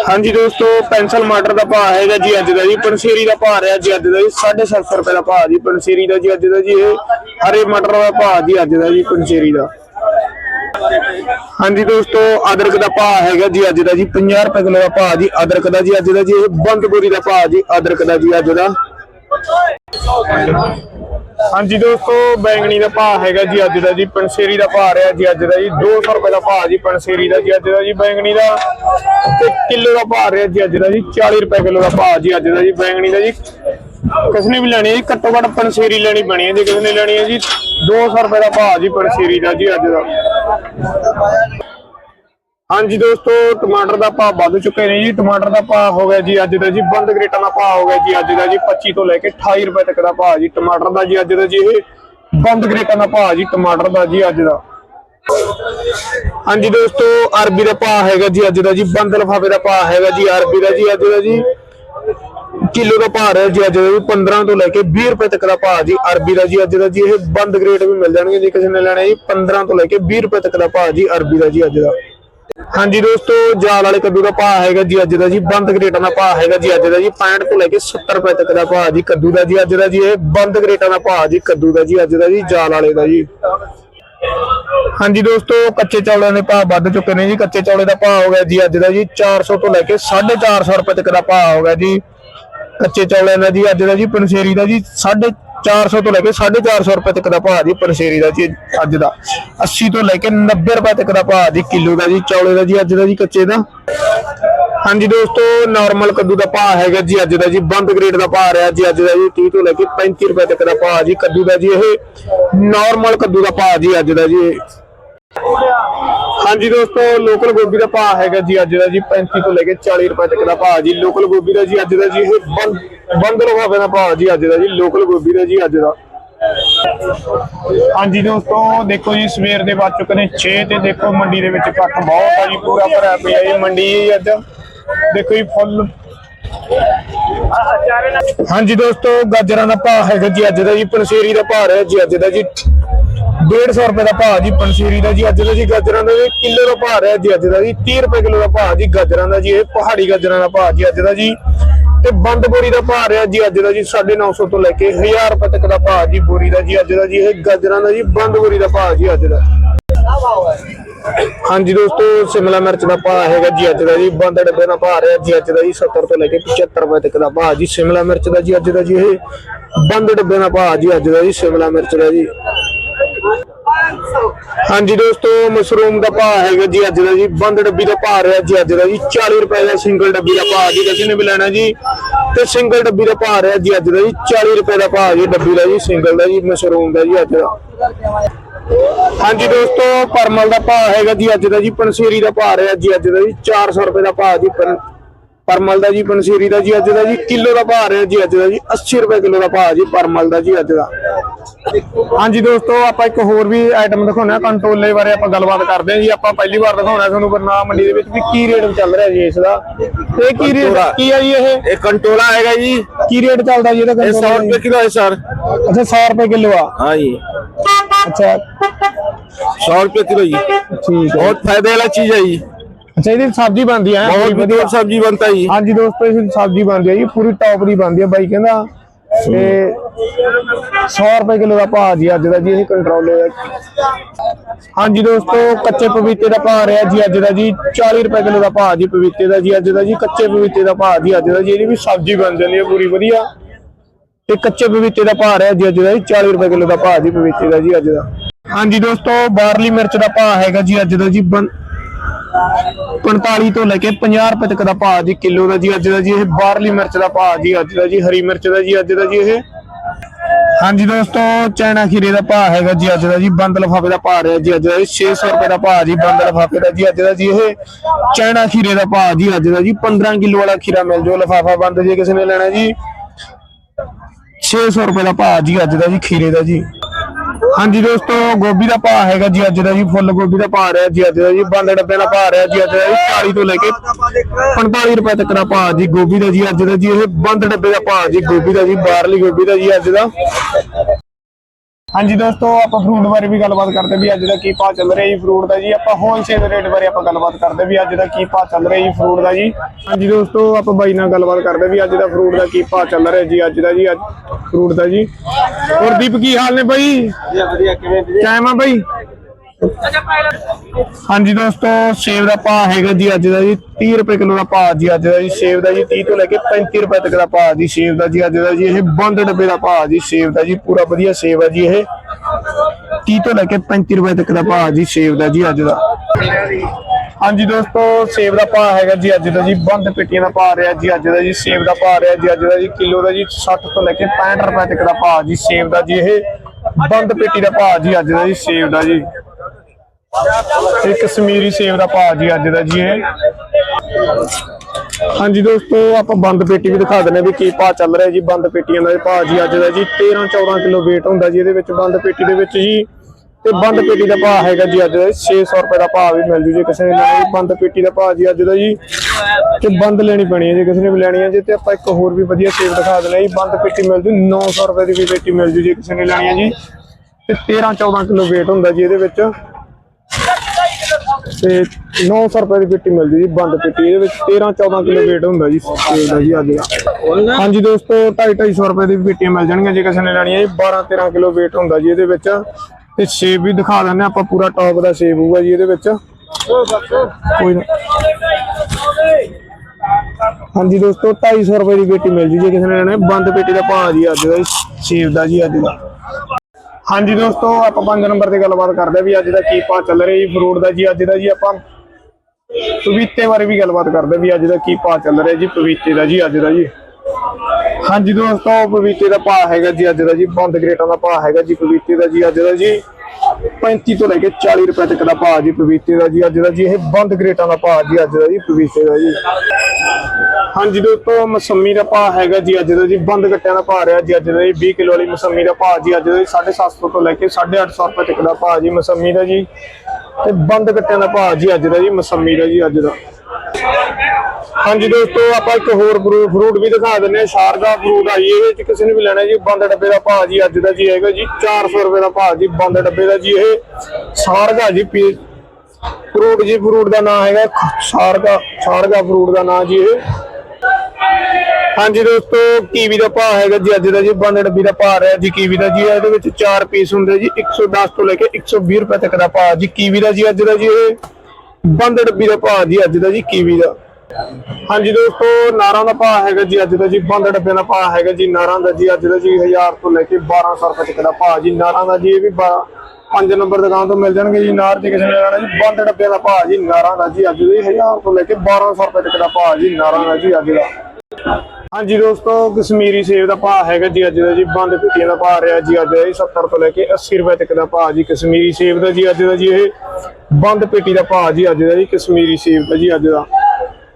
ਹਾਂਜੀ ਦੋਸਤੋ, ਪੈਨਸਲ ਮਟਰ ਦਾ ਭਾਅ ਹੈਗਾ ਜੀ ਅੱਜ ਦਾ ਜੀ, ਪਨਸੀਰੀ ਦਾ ਭਾਅ ਰਿਹਾ ਜੀ ਅੱਜ ਦਾ ਜੀ 750 ਰੁਪਏ ਦਾ ਭਾਅ ਜੀ, ਪਨਸੀਰੀ ਦਾ ਜੀ ਅੱਜ ਦਾ ਜੀ, ਇਹ ਹਰੇ ਮਟਰ ਦਾ ਭਾਅ ਜੀ ਅੱਜ ਦਾ ਜੀ, ਪਨਸੀਰੀ ਦਾ। ਹਾਂਜੀ ਦੋਸਤੋ, ਅਦਰਕ ਦਾ ਭਾਅ ਹੈਗਾ ਜੀ ਅੱਜ ਦਾ ਜੀ 50 ਰੁਪਏ ਕਿਲੋ ਦਾ ਭਾਅ ਜੀ, ਅਦਰਕ ਦਾ ਜੀ, ਅੱਜ ਦਾ ਜੀ, ਇਹ ਬੰਦ ਦਾ ਭਾਅ ਜੀ, ਅਦਰਕ ਦਾ ਜੀ ਅੱਜ ਦਾ। ਹਾਂਜੀ ਦੋਸਤੋ, ਬੈਂਗਣੀ ਦਾ ਭਾਅ ਹੈਗਾ ਜੀ ਅੱਜ ਦਾ ਜੀ ਪਨਸੇਰੀ ਦਾ ਭਾਅ ਰਿਹਾ ਜੀ ਅੱਜ ਦਾ ਜੀ 200 ਰੁਪਏ ਦਾ ਭਾਅ ਜੀ ਪਨਸੇਰੀ ਦਾ ਜੀ ਅੱਜ ਦਾ ਜੀ, ਬੈਂਗਣੀ ਦਾ। ਤੇ ਕਿਲੋ ਦਾ ਭਾਅ ਰਿਹਾ ਜੀ ਅੱਜ ਦਾ ਜੀ 40 ਰੁਪਏ ਕਿਲੋ ਦਾ ਭਾਅ ਜੀ ਅੱਜ ਦਾ ਜੀ, ਬੈਂਗਣੀ ਦਾ ਜੀ। ਕਿਸ ਨੇ ਵੀ ਲੈਣੀ ਹੈ ਜੀ, ਘੱਟੋ ਘੱਟ ਪਨਸੇਰੀ ਲੈਣੀ ਬਣੀ ਹੈ ਜੀ, ਕਿਸ ਨੇ ਲੈਣੀ ਹੈ ਜੀ 200 ਰੁਪਏ ਦਾ ਭਾਅ ਜੀ ਪਨਸੇਰੀ ਦਾ ਜੀ ਅੱਜ ਦਾ। ਹਾਂਜੀ ਦੋਸਤੋ, ਟਮਾਟਰ ਦਾ ਭਾਅ ਵੱਧ ਚੁੱਕੇ ਨੇ ਜੀ, ਟਮਾਟਰ ਦਾ ਭਾਅ ਹੋ ਗਿਆ ਜੀ ਅੱਜ ਦਾ ਜੀ, ਬੰਦ ਗ੍ਰੇਟਾਂ ਦਾ ਭਾਅ ਹੋ ਗਿਆ ਜੀ ਅੱਜ ਦਾ ਜੀ 25 ਤੋਂ ਲੈ ਕੇ 28 ਰੁਪਏ ਤੱਕ ਦਾ ਭਾਅ ਜੀ, ਟਮਾਟਰ ਦਾ ਜੀ ਅੱਜ ਦਾ ਜੀ, ਇਹ ਬੰਦ ਗ੍ਰੇਟਾਂ ਦਾ ਭਾਅ ਜੀ, ਟਮਾਟਰ ਦਾ ਜੀ ਅੱਜ ਦਾ। ਹਾਂਜੀ ਦੋਸਤੋ, ਅਰਬੀ ਦਾ ਭਾਅ ਹੈਗਾ ਜੀ ਅੱਜ ਦਾ ਜੀ, ਬੰਦ ਲਫਾਫੇ ਦਾ ਭਾਅ ਹੈਗਾ ਜੀ, ਅਰਬੀ ਦਾ ਜੀ ਅੱਜ ਦਾ ਜੀ ਕਿਲੋ ਦਾ ਭਾਅ ਰਿਹਾ ਜੀ ਅੱਜ ਦਾ ਜੀ 15 ਤੋਂ ਲੈ ਕੇ 20 ਰੁਪਏ ਤੱਕ ਦਾ ਭਾਅ ਜੀ ਅਰਬੀ ਦਾ ਜੀ ਅੱਜ ਦਾ ਜੀ ਇਹ ਬੰਦ ਗ੍ਰੇਟ ਵੀ ਮਿਲ ਜਾਣਗੇ ਜੇ ਕਿਸੇ ਨੇ ਲੈਣਾ ਜੀ 15 ਤੋਂ ਲੈ ਕੇ 20 ਰੁਪਏ ਤੱਕ ਦਾ ਭਾਅ ਜੀ ਅਰਬੀ ਦਾ ਜੀ ਅੱਜ ਦਾ ਹਾਂਜੀ ਦੋਸਤੋ ਜਾਲ ਵਾਲੇ ਕੱਦੂ ਦਾ ਭਾਅ ਹੈਗਾ ਜੀ ਅੱਜ ਦਾ ਜੀ ਬੰਦ ਗ੍ਰੇਟਾਂ ਦਾ ਭਾਅ ਹੈਗਾ ਜੀ ਅੱਜ ਦਾ ਜੀ 65 ਤੋਂ ਲੈ ਕੇ 70 ਰੁਪਏ ਤੱਕ ਦਾ ਭਾਅ ਜੀ ਕੱਦੂ ਦਾ ਜੀ ਅੱਜ ਦਾ ਜੀ ਇਹ ਬੰਦ ਗ੍ਰੇਟਾਂ ਦਾ ਭਾਅ ਜੀ ਕੱਦੂ ਦਾ ਜੀ ਅੱਜ ਦਾ ਜੀ ਜਾਲ ਵਾਲੇ ਦਾ ਜੀ ਹਾਂਜੀ ਦੋਸਤੋ ਕੱਚੇ ਚੌਲਾਂ ਦੇ ਭਾਅ ਵੱਧ ਚੁੱਕੇ ਨੇ ਜੀ ਕੱਚੇ ਚੌਲੇ ਦਾ ਭਾਅ ਹੋ ਗਿਆ ਜੀ ਅੱਜ ਦਾ ਜੀ 400 ਤੋਂ ਲੈ ਕੇ 450 ਰੁਪਏ ਤੱਕ ਦਾ ਭਾਅ ਹੋ ਗਿਆ ਜੀ ਕੱਚੇ ਚੌਲਿਆਂ ਦਾ ਜੀ, ਅੱਜ ਦਾ ਜੀ ਪਨਸੇਰੀ ਦਾ ਜੀ 450 ਤੋਂ ਲੈ ਕੇ 450 ਰੁਪਏ ਤੱਕ ਦਾ ਭਾਅ ਜੀ ਪਨਸੇਰੀ ਦਾ ਜੀ ਅੱਜ ਦਾ। 80 ਤੋਂ ਲੈ ਕੇ 90 ਰੁਪਏ ਤੱਕ ਦਾ ਭਾਅ ਜੀ ਕਿਲੋ ਦਾ ਜੀ, ਚੌਲੇ ਦਾ ਜੀ, ਅੱਜ ਦਾ ਜੀ ਕੱਚੇ ਦਾ। ਹਾਂਜੀ ਦੋਸਤੋ ਨਾਰਮਲ ਕੱਦੂ ਦਾ ਭਾਅ ਹੈਗਾ ਜੀ ਅੱਜ ਦਾ ਜੀ, ਬੰਦ ਗ੍ਰੇਡ ਦਾ ਭਾਅ ਰਿਹਾ ਜੀ ਅੱਜ ਦਾ ਜੀ 30 ਤੋਂ ਲੈ ਕੇ 35 ਰੁਪਏ ਤੱਕ ਦਾ ਭਾਅ ਜੀ ਕੱਦੂ ਦਾ ਜੀ, ਇਹ ਨਾਰਮਲ ਕੱਦੂ ਦਾ ਭਾਅ ਜੀ ਅੱਜ ਦਾ ਜੀ। ਹਾਂਜੀ ਦੋਸਤੋ, ਲੋਕਲ ਗੋਭੀ ਦਾ ਭਾਅ ਹੈਗਾ ਜੀ ਅੱਜ ਦਾ ਜੀ 35 ਤੋਂ ਲੈ ਕੇ 40 ਰੁਪਏ ਤੱਕ ਦਾ ਭਾਅ ਜੀ। ਲੋਕਲ ਗੋਭੀ ਦਾ ਜੀ ਅੱਜ ਦਾ ਜੀ, ਇਹ ਬੰਦ ਬੰਦ ਦਾ ਭਾਅ ਜੀ ਅੱਜ ਦਾ ਜੀ, ਲੋਕਲ ਗੋਭੀ ਦਾ ਜੀ ਅੱਜ ਦਾ। ਹਾਂਜੀ ਦੋਸਤੋ, ਦੇਖੋ ਜੀ, ਸਵੇਰ ਦੇ ਵੱਜ ਚੁੱਕੇ ਨੇ 6 ਤੇ ਦੇਖੋ ਮੰਡੀ ਦੇ ਵਿੱਚ ਇਕੱਠ ਬਹੁਤ ਆ ਜੀ, ਪੂਰਾ ਭਰਿਆ ਪਿਆ ਇਹ ਮੰਡੀ ਅੱਜ। ਦੇਖੋ ਜੀ, ਫੁੱਲ। ਹਾਂਜੀ ਦੋਸਤੋ, ਗਾਜਰਾਂ ਦਾ ਭਾਅ ਹੈਗਾ ਜੀ ਅੱਜ ਦਾ ਜੀ ਪਨਸੇਰੀ ਦਾ ਭਾਅ ਹੈ ਜੀ ਅੱਜ ਦਾ ਜੀ। 150 ਰੁਪਏ ਦਾ ਭਾਅ ਜੀ ਪੰਸ਼ੀਰੀ ਦਾ ਜੀ ਅੱਜ ਦਾ ਜੀ ਗਾਜਰਾਂ ਦਾ ਜੀ ਕਿਲੋ ਦਾ ਭਾਅ ਹੈ ਜੀ ਅੱਜ ਦਾ ਜੀ 30 ਰੁਪਏ ਕਿਲੋ ਦਾ ਭਾਅ ਜੀ ਗਾਜਰਾਂ ਦਾ ਜੀ ਇਹ ਪਹਾੜੀ ਗਾਜਰਾਂ ਦਾ ਭਾਅ ਜੀ ਅੱਜ ਦਾ ਜੀ ਤੇ ਬੰਦ ਬੋਰੀ ਦਾ ਭਾਅ ਰਿਹਾ ਜੀ ਅੱਜ ਦਾ ਜੀ 950 ਤੋਂ ਲੈ ਕੇ 1000 ਰੁਪਏ ਤੱਕ ਦਾ ਭਾਅ ਜੀ ਬੋਰੀ ਦਾ ਜੀ ਅੱਜ ਦਾ ਜੀ ਇਹ ਗਾਜਰਾਂ ਦਾ ਜੀ ਬੰਦ ਬੋਰੀ ਦਾ ਭਾਅ ਜੀ ਅੱਜ ਦਾ ਹਾਂਜੀ ਦੋਸਤੋ ਸ਼ਿਮਲਾ ਮਿਰਚ ਦਾ ਭਾਅ ਹੈਗਾ ਜੀ ਅੱਜ ਦਾ ਜੀ ਬੰਦ ਡੱਬੇ ਦਾ ਭਾਅ ਰਿਹਾ ਜੀ ਅੱਜ ਦਾ ਜੀ 70 ਤੋਂ ਲੈ ਕੇ 75 ਰੁਪਏ ਤੱਕ ਦਾ ਭਾਅ ਜੀ ਸ਼ਿਮਲਾ ਮਿਰਚ ਦਾ ਜੀ ਅੱਜ ਦਾ ਜੀ ਇਹ ਬੰਦ ਡੱਬੇ ਦਾ ਭਾਅ ਜੀ ਅੱਜ ਦਾ ਜੀ ਸ਼ਿਮਲਾ ਮਿਰਚ ਦਾ ਜੀ ਹਾਂਜੀ ਦੋਸਤੋ, ਮਸ਼ਰੂਮ ਦਾ ਭਾਅ ਹੈਗਾ ਜੀ ਅੱਜ ਦਾ ਜੀ। ਬੰਦ ਡੱਬੀ ਦਾ ਭਾਅ ਰਿਹਾ ਜੀ ਅੱਜ ਦਾ ਜੀ। 40 ਰੁਪਏ ਦਾ ਸਿੰਗਲ ਡੱਬੀ ਦਾ ਭਾਅ ਜੀ, ਕਿਸੇ ਨੇ ਵੀ ਲੈਣਾ ਜੀ। ਤੇ ਸਿੰਗਲ ਡੱਬੀ ਦਾ ਭਾਅ ਰਿਹਾ ਜੀ ਅੱਜ ਦਾ ਜੀ। 40 ਰੁਪਏ ਦਾ ਭਾਅ ਜੀ ਡੱਬੀ ਦਾ ਜੀ ਸਿੰਗਲ ਦਾ ਜੀ, ਮਸ਼ਰੂਮ ਦਾ ਜੀ ਅੱਜ ਦਾ। ਹਾਂਜੀ ਦੋਸਤੋ, ਪਰਮਲ ਦਾ ਭਾਅ ਹੈਗਾ ਜੀ ਅੱਜ ਦਾ ਜੀ। ਪਨਸੇਰੀ ਦਾ ਭਾਅ ਰਿਹਾ ਜੀ ਅੱਜ ਦਾ ਜੀ। 400 ਰੁਪਏ ਦਾ ਭਾਅ ਜੀ ਪਰਮਲ ਦਾ ਜੀ ਪਨਸੀਰੀ ਦਾ ਜੀ ਅੱਜ ਦਾ ਜੀ ਕਿਲੋ ਦਾ ਭਾਅ ਰਿਹਾ ਜੀ ਅੱਜ ਦਾ ਜੀ 80 ਰੁਪਏ ਕਿਲੋ ਦਾ ਭਾਅ ਜੀ ਪਰਮਲ ਦਾ ਜੀ ਅੱਜ ਦਾ। ਹਾਂਜੀ ਦੋਸਤੋ ਆਪਾਂ ਇੱਕ ਹੋਰ ਵੀ ਆਈਟਮ ਦਿਖਾਉਣਾ ਕੰਟਰੋਲੇ ਬਾਰੇ ਆਪਾਂ ਗੱਲਬਾਤ ਕਰਦੇ ਹਾਂ ਜੀ ਆਪਾਂ ਪਹਿਲੀ ਵਾਰ ਦਿਖਾਉਣਾ ਤੁਹਾਨੂੰ ਬਰਨਾਲਾ ਮੰਡੀ ਦੇ ਵਿੱਚ ਵੀ ਕੀ ਰੇਟ ਚੱਲ ਰਿਹਾ ਜੀ ਇਸ ਦਾ। ਤੇ ਕੀ ਰੇਟ ਕੀ ਆ ਜੀ ਇਹ? ਇਹ ਕੰਟਰੋਲਾ ਆਏਗਾ ਜੀ। ਕੀ ਰੇਟ ਚੱਲਦਾ ਜੀ ਇਹਦਾ ਕੰਟਰੋਲਾ 100 ਰੁਪਏ ਕਿਲੋ ਹੈ ਸਰ। ਅੱਛਾ 100 ਰੁਪਏ ਕਿਲੋ ਆ। ਹਾਂ ਜੀ। ਅੱਛਾ। 100 ਰੁਪਏ ਕਿਲੋ ਜੀ। ਠੀਕ ਬਹੁਤ ਫਾਇਦੇ ਵਾਲਾ ਚੀਜ਼ ਹੈ ਜੀ। ਅੱਛਾ ਇਹਦੀ ਸਬਜ਼ੀ ਬਣਦੀ ਆ ਬਹੁਤ ਵਧੀਆ ਸਬਜ਼ੀ ਬਣਦਾ ਜੀ। ਹਾਂਜੀ ਦੋਸਤੋ ਇਸ ਸਬਜ਼ੀ ਬਣਦੀ ਆ ਜੀ ਪੂਰੀ ਟੌਪ ਦੀ ਬਣਦੀ ਆ ਬਾਈ ਕਹਿੰਦਾ। ਤੇ 100 ਰੁਪਏ ਕਿਲੋ ਦਾ ਭਾਅ ਜੀ ਅੱਜ ਦਾ ਜੀ ਇਹ ਕੰਟਰੋਲ ਹੈ ਹਾਂਜੀ ਦੋਸਤੋ ਕੱਚੇ ਪਪੀਤੇ ਦਾ ਭਾਅ ਰਿਹਾ ਜੀ ਅੱਜ ਦਾ ਜੀ 40 ਰੁਪਏ ਕਿਲੋ ਦਾ ਭਾਅ ਜੀ ਪਪੀਤੇ ਦਾ ਜੀ ਅੱਜ ਦਾ ਜੀ ਕੱਚੇ ਪਪੀਤੇ ਦਾ ਭਾਅ ਜੀ ਅੱਜ ਦਾ ਜੀ ਇਹਦੀ ਵੀ ਸਬਜ਼ੀ ਬਣ ਜਾਂਦੀ ਹੈ ਪੂਰੀ ਵਧੀਆ। ਤੇ ਕੱਚੇ ਪਪੀਤੇ ਦਾ ਭਾਅ ਰਿਹਾ ਜੀ ਅੱਜ ਦਾ ਜੀ 40 ਰੁਪਏ ਕਿਲੋ ਦਾ ਭਾਅ ਜੀ ਪਪੀਤੇ ਦਾ ਜੀ ਅੱਜ ਦਾ। ਹਾਂਜੀ ਦੋਸਤੋ ਬਾਰਲੀ ਮਿਰਚ ਦਾ ਭਾਅ ਹੈਗਾ ਜੀ ਅੱਜ ਦਾ ਜੀ 45 ਤੋਂ ਲੈ ਕੇ 50 ਰੁਪਏ ਤੱਕ ਦਾ ਭਾਅ ਜੀ ਕਿਲੋ ਦਾ ਜੀ ਅੱਜ ਦਾ ਜੀ ਇਹ ਬਾਹਰਲੀ ਮਿਰਚ ਦਾ ਭਾਅ ਜੀ ਅੱਜ ਦਾ ਜੀ ਹਰੀ ਮਿਰਚ ਦਾ ਜੀ ਅੱਜ ਦਾ ਜੀ ਇਹ ਹਾਂਜੀ ਦੋਸਤੋ ਚਾਈਨਾ ਖੀਰੇ ਦਾ ਭਾਅ ਹੈਗਾ ਜੀ ਅੱਜ ਦਾ ਜੀ ਬੰਦ ਲਫਾਫੇ ਦਾ ਭਾਅ ਰਿਹਾ ਜੀ ਅੱਜ ਦਾ ਜੀ 600 ਰੁਪਏ ਦਾ ਭਾਅ ਜੀ ਬੰਦ ਲਫਾਫੇ ਦਾ ਜੀ ਅੱਜ ਦਾ ਜੀ ਇਹ ਚੈਨਾ ਖੀਰੇ ਦਾ ਭਾਅ ਜੀ ਅੱਜ ਦਾ ਜੀ 15 ਕਿਲੋ ਵਾਲਾ ਖੀਰਾ ਮਿਲ ਜੋ ਲਫਾਫਾ ਬੰਦ ਜੇ ਕਿਸੇ ਨੇ ਲੈਣਾ ਜੀ 600 ਰੁਪਏ ਦਾ ਭਾਅ ਜੀ ਅੱਜ ਦਾ ਜੀ ਖੀਰੇ ਦਾ ਜੀ ਹਾਂਜੀ ਦੋਸਤੋ, ਗੋਭੀ ਦਾ ਭਾਅ ਹੈਗਾ ਜੀ, ਅੱਜ ਦਾ ਜੀ, ਫੁੱਲ ਗੋਭੀ ਦਾ ਭਾਅ ਰਿਹਾ ਜੀ, ਅੱਜ ਦਾ ਜੀ, ਬੰਦ ਡੱਬੇ ਦਾ ਭਾਅ ਰਿਹਾ ਜੀ, ਅੱਜ ਦਾ ਜੀ 40 ਤੋਂ ਲੈ ਕੇ 45 ਰੁਪਏ ਤੱਕ ਦਾ ਭਾਅ ਜੀ, ਗੋਭੀ ਦਾ ਜੀ, ਅੱਜ ਦਾ ਜੀ, ਇਹ ਬੰਦ ਡੱਬੇ ਦਾ ਭਾਅ ਜੀ, ਗੋਭੀ ਦਾ ਜੀ, ਬਾਹਰਲੀ ਗੋਭੀ ਦਾ ਜੀ, ਅੱਜ ਦਾ। ਹਾਂਜੀ ਦੋਸਤੋ ਆਪਾਂ ਫਰੂਟ ਬਾਰੇ ਵੀ ਗੱਲਬਾਤ ਕਰਦੇ ਵੀ ਅੱਜ ਦਾ ਕੀ ਭਾਅ ਚੱਲ ਰਿਹਾ ਜੀ ਫਰੂਟ ਦਾ ਜੀ। ਆਪਾਂ ਹੋਲਸੇਲ ਰੇਟ ਬਾਰੇ ਆਪਾਂ ਗੱਲਬਾਤ ਕਰਦੇ ਵੀ ਅੱਜ ਦਾ ਕੀ ਭਾਅ ਚੱਲ ਰਿਹਾ ਜੀ ਫਰੂਟ ਦਾ ਜੀ। ਹਾਂਜੀ ਦੋਸਤੋ ਆਪਾਂ ਬਾਈ ਨਾਲ ਗੱਲਬਾਤ ਕਰਦੇ ਵੀ ਅੱਜ ਦਾ ਫਰੂਟ ਦਾ ਕੀ ਭਾਅ ਚੱਲ ਰਿਹਾ ਜੀ ਅੱਜ ਦਾ ਜੀ ਅੱਜ ਫਰੂਟ ਦਾ ਜੀ। ਹੋਰ ਦੀਪ ਕੀ ਹਾਲ ਨੇ ਬਾਈ? ਕਾਇਮ ਆ ਬਾਈ? ਹਾਂਜੀ ਦੋਸਤੋ ਸੇਬ ਦਾ ਭਾਅ ਹੈਗਾ ਜੀ ਅੱਜ ਦਾ ਜੀ 30 ਰੁਪਏ ਕਿਲੋ ਦਾ ਭਾਅ ਜੀ ਅੱਜ ਦਾ ਜੀ ਸੇਬ ਦਾ ਜੀ 30 ਤੋਂ ਲੈ ਕੇ 35 ਰੁਪਏ ਤੱਕ ਦਾ ਭਾਅ ਜੀ ਸੇਬ ਦਾ ਜੀ ਅੱਜ ਦਾ ਜੀ ਇਹ ਬੰਦ ਡੱਬੇ ਦਾ ਭਾਅ ਜੀ ਸੇਬ ਦਾ ਜੀ ਪੂਰਾ ਵਧੀਆ ਸੇਬ ਹੈ ਜੀ ਇਹ 30 ਤੋਂ ਲੈ ਕੇ 35 ਰੁਪਏ ਤੱਕ ਦਾ ਭਾਅ ਜੀ ਸੇਬ ਦਾ ਜੀ ਅੱਜ ਦਾ ਹਾਂਜੀ ਦੋਸਤੋ ਸੇਬ ਦਾ ਭਾਅ ਹੈਗਾ ਜੀ ਅੱਜ ਦਾ ਜੀ ਬੰਦ ਪੇਟੀਆਂ ਦਾ ਭਾਅ ਰਿਹਾ ਜੀ ਅੱਜ ਦਾ ਜੀ ਸੇਬ ਦਾ ਭਾਅ ਰਿਹਾ ਜੀ ਅੱਜ ਦਾ ਜੀ ਕਿਲੋ ਦਾ ਜੀ 60 ਤੋਂ ਲੈ ਕੇ 65 ਰੁਪਏ ਤੱਕ ਦਾ ਭਾਅ ਜੀ ਸੇਬ ਦਾ ਜੀ ਇਹ ਬੰਦ ਪੇਟੀ ਦਾ ਭਾਅ ਜੀ ਅੱਜ ਦਾ ਜੀ ਸੇਬ ਦਾ ਜੀ ਤੇ ਕਸ਼ਮੀਰੀ ਸੇਬ ਦਾ ਭਾਅ ਜੀ ਅੱਜ ਦਾ ਜੀ ਇਹ। ਹਾਂਜੀ ਦੋਸਤੋ, ਆਪਾਂ ਬੰਦ ਪੇਟੀ ਵੀ ਦਿਖਾ ਦਿੰਦੇ ਵੀ ਕੀ ਭਾਅ ਚੱਲ ਰਿਹਾ ਜੀ। ਬੰਦ ਪੇਟੀਆਂ ਦਾ ਇਹ ਭਾਅ ਜੀ ਅੱਜ ਦਾ ਜੀ। 13 14 ਕਿਲੋ weight ਹੁੰਦਾ ਜੀ ਇਹਦੇ ਵਿੱਚ ਬੰਦ ਪੇਟੀ ਦੇ ਵਿੱਚ ਜੀ। ਤੇ ਬੰਦ ਪੇਟੀ ਦਾ ਭਾਅ ਹੈਗਾ ਜੀ ਅੱਜ 600 ਰੁਪਏ ਦਾ ਭਾਅ ਵੀ ਮਿਲ ਜੂ ਜੇ ਕਿਸੇ ਨੇ ਲੈਣਾ ਬੰਦ ਪੇਟੀ ਦਾ ਭਾਅ ਜੀ ਅੱਜ ਦਾ ਜੀ। ਤੇ ਬੰਦ ਲੈਣੀ ਪੈਣੀ ਹੈ ਜੇ ਕਿਸੇ ਨੇ ਵੀ ਲੈਣੀ ਹੈ ਜੀ। ਤੇ ਆਪਾਂ ਇੱਕ ਹੋਰ ਵੀ ਵਧੀਆ ਸੇਬ ਦਿਖਾ ਦਿੰਦੇ ਜੀ। ਬੰਦ ਪੇਟੀ ਮਿਲ ਜੂ 900 ਰੁਪਏ ਦੀ ਵੀ ਪੇਟੀ ਮਿਲ ਜੂ ਜੇ ਕਿਸੇ ਨੇ ਲੈਣੀ ਹੈ ਜੀ। ਤੇ 13 14 ਕਿਲੋ weight ਹੁੰਦਾ ਜੀ ਇਹਦੇ ਵਿੱਚ। ਤੇ 900 ਰੁਪਏ ਦੀ ਪੇਟੀ ਮਿਲਦੀ ਜੀ ਬੰਦ ਪੇਟੀ ਇਹਦੇ ਵਿੱਚ 13 14 ਕਿਲੋ weight ਹੁੰਦਾ ਜੀ ਸੇਬ ਦਾ ਜੀ ਅੱਜ। ਦਾ ਹਾਂਜੀ ਦੋਸਤੋ 2.5 250 ਰੁਪਏ ਦੀ ਪੇਟੀਆਂ ਮਿਲ ਜਾਣਗੀਆਂ ਜੇ ਕਿਸੇ ਨੇ ਲੈਣੀ ਹੈ ਜੀ 12 13 ਕਿਲੋ weight ਹੁੰਦਾ ਜੀ ਇਹਦੇ ਵਿੱਚ। ਤੇ ਸੇਬ ਵੀ ਦਿਖਾ ਦਿੰਦੇ ਆਪਾਂ ਪੂਰਾ ਟੌਪ ਦਾ ਸੇਬ ਹੋਊਗਾ ਜੀ ਇਹਦੇ ਵਿੱਚ। ਕੋਈ ਨਾ। ਹਾਂਜੀ ਦੋਸਤੋ 250 ਰੁਪਏ ਦੀ ਪੇਟੀ ਮਿਲ ਜੂ ਜੇ ਕਿਸੇ ਨੇ ਲੈਣਾ ਹੈ। ਬੰਦ ਪੇਟੀ ਦਾ ਭਾਅ ਜੀ ਅੱਜ ਦਾ ਸੇਬ ਦਾ ਜੀ ਅੱਜ ਦਾ। ਹਾਂਜੀ ਦੋਸਤੋ, ਆਪਾਂ ਪੰਜ ਨੰਬਰ ਤੇ ਗੱਲਬਾਤ ਕਰਦੇ ਹਾਂ ਵੀ ਅੱਜ ਦਾ ਕੀ ਭਾਅ ਚੱਲ ਰਿਹਾ ਜੀ, ਫਰੂਟ ਦਾ ਜੀ, ਅੱਜ ਦਾ ਜੀ ਆਪਾਂ ਪਪੀਤੇ ਬਾਰੇ ਵੀ ਗੱਲਬਾਤ ਕਰਦੇ ਵੀ ਅੱਜ ਦਾ ਕੀ ਭਾਅ ਚੱਲ ਰਿਹਾ ਜੀ ਪਪੀਤੇ ਦਾ ਜੀ, ਅੱਜ ਦਾ ਜੀ। ਹਾਂਜੀ ਦੋਸਤੋ ਪਪੀਤੇ ਦਾ ਭਾਅ ਹੈਗਾ ਜੀ, ਅੱਜ ਦਾ ਜੀ, ਬੰਦ ਗ੍ਰੇਟਾਂ ਦਾ ਭਾਅ ਹੈਗਾ ਜੀ ਪਪੀਤੇ ਦਾ ਜੀ, ਅੱਜ ਦਾ ਜੀ। 35 ਤੋਂ ਲੈ ਕੇ 40 ਰੁਪਏ ਤੱਕ ਦਾ ਭਾਅ ਜੀ ਪਪੀਤੇ ਦਾ ਜੀ, ਅੱਜ ਦਾ ਜੀ, ਇਹ ਬੰਦ ਗ੍ਰੇਟਾਂ ਦਾ ਭਾਅ ਜੀ, ਅੱਜ ਦਾ ਜੀ ਪਪੀਤੇ ਦਾ ਜੀ। ਹਾਂਜੀ ਦੋਸਤੋ ਮਸੰਮੀ ਦਾ ਭਾਅ ਹੈਗਾ ਜੀ ਅੱਜ ਦਾ ਜੀ, ਬੰਦ ਗੱਟਿਆਂ ਦਾ ਭਾਅ ਰਿਹਾ ਜੀ ਅੱਜ ਦਾ ਜੀ 20 ਕਿਲੋ ਵਾਲੀ ਮਸੰਮੀ ਦਾ ਭਾਅ ਜੀ ਅੱਜ ਦਾ ਜੀ 750 ਤੋਂ ਲੈ ਕੇ 850 ਰੁਪਏ ਤੱਕ ਦਾ ਭਾਅ ਜੀ ਮਸੰਮੀ ਦਾ ਜੀ। ਤੇ ਬੰਦ ਗੱਟਿਆਂ ਦਾ ਭਾਅ ਜੀ ਅੱਜ ਦਾ ਜੀ, ਮਸੰਮੀ ਦਾ ਜੀ ਅੱਜ ਦਾ। ਹਾਂਜੀ, ਦੋਸਤੋ, ਆਪਾਂ ਇੱਕ ਹੋਰ ਫਰੂਟ ਵੀ ਦਿਖਾ ਦਿੰਨੇ ਆ ਸ਼ਾਰਦਾ ਫਰੂਟ ਆ ਇਹ ਵਿੱਚ ਕਿਸੇ ਨੇ ਵੀ ਲੈਣਾ ਜੀ, ਬੰਦ ਡੱਬੇ ਦਾ ਭਾਅ ਜੀ ਅੱਜ ਦਾ ਜੀ ਹੈਗਾ ਜੀ 400 ਰੁਪਏ ਦਾ ਭਾਅ ਜੀ, ਬੰਦ ਡੱਬੇ ਦਾ ਜੀ ਇਹ। ਸਾਰਗਾ ਜੀ ਫਰੂਟ ਜੀ, ਫਰੂਟ ਦਾ ਨਾਮ ਹੈਗਾ ਸਾਰਗਾ ਸਾਰਗਾ ਫਰੂਟ ਦਾ ਨਾਮ ਜੀ ਇਹ। ਹਾਂਜੀ ਦੋਸਤੋ, ਕੀਵੀ ਦਾ ਭਾਅ ਹੈਗਾ ਜੀ, ਅੱਜ ਦਾ ਜੀ ਬੰਦ ਡੱਬੀ ਦਾ ਭਾਅ ਰਿਹਾ ਜੀ, ਕੀਵੀ ਦਾ ਜੀ, ਇਹਦੇ ਵਿੱਚ 4 ਪੀਸ ਹੁੰਦੇ ਜੀ 110 ਤੋਂ ਲੈ ਕੇ 120 ਰੁਪਏ ਤੱਕ ਦਾ ਭਾਅ ਜੀ, ਕੀਵੀ ਦਾ ਜੀ, ਅੱਜ ਦਾ ਜੀ ਇਹ ਬੰਦ ਡੱਬੀ ਦਾ ਭਾਅ ਜੀ, ਅੱਜ ਦਾ ਜੀ ਕੀਵੀ ਦਾ। ਹਾਂਜੀ ਦੋਸਤੋ, ਨਾਰਾਂ ਦਾ ਭਾਅ ਹੈਗਾ ਜੀ, ਅੱਜ ਦਾ ਜੀ ਬੰਦ ਡੱਬੇ ਦਾ ਭਾਅ ਹੈਗਾ ਜੀ, ਨਾਰਾਂ ਦਾ ਜੀ, ਅੱਜ ਦਾ ਜੀ 1000 ਤੋਂ ਲੈ ਕੇ 1200 ਰੁਪਏ ਤੱਕ ਦਾ ਭਾਅ ਜੀ, ਨਾਰਾਂ ਦਾ ਜੀ ਇਹ ਵੀ 5 ਨੰਬਰ ਦੁਕਾਨ ਤੋਂ ਮਿਲ ਜਾਣਗੇ ਜੀ, ਨਾਰ ਜੇ ਕਿਸੇ ਨੇ ਲੈਣਾ ਜੀ, ਬੰਦ ਡੱਬੇ ਦਾ ਭਾਅ ਜੀ, ਨਾਰਾਂ ਦਾ ਜੀ, ਅੱਜ ਦਾ 1000 ਤੋਂ ਲੈ ਕੇ 1200 ਰੁਪਏ ਤੱਕ ਦਾ ਭਾਅ ਜੀ, ਨਾਰਾਂ ਦਾ ਜੀ, ਅੱਜ ਦਾ। ਹਾਂਜੀ ਦੋਸਤੋ, ਕਸ਼ਮੀਰੀ ਸੇਬ ਦਾ ਭਾਅ ਹੈਗਾ ਜੀ ਅੱਜ ਦਾ ਜੀ, ਬੰਦ ਪੇਟੀਆਂ ਦਾ ਭਾਅ ਰਿਹਾ ਜੀ ਅੱਜ ਦਾ ਜੀ 70 ਤੋਂ ਲੈ ਕੇ 80 ਰੁਪਏ ਤੱਕ ਦਾ ਭਾਅ ਜੀ ਕਸ਼ਮੀਰੀ ਸੇਬ ਦਾ ਜੀ ਅੱਜ ਦਾ ਜੀ, ਇਹ ਬੰਦ ਪੇਟੀ ਦਾ ਭਾਅ ਜੀ ਅੱਜ ਦਾ ਜੀ ਕਸ਼ਮੀਰੀ ਸੇਬ ਦਾ ਜੀ ਅੱਜ ਦਾ।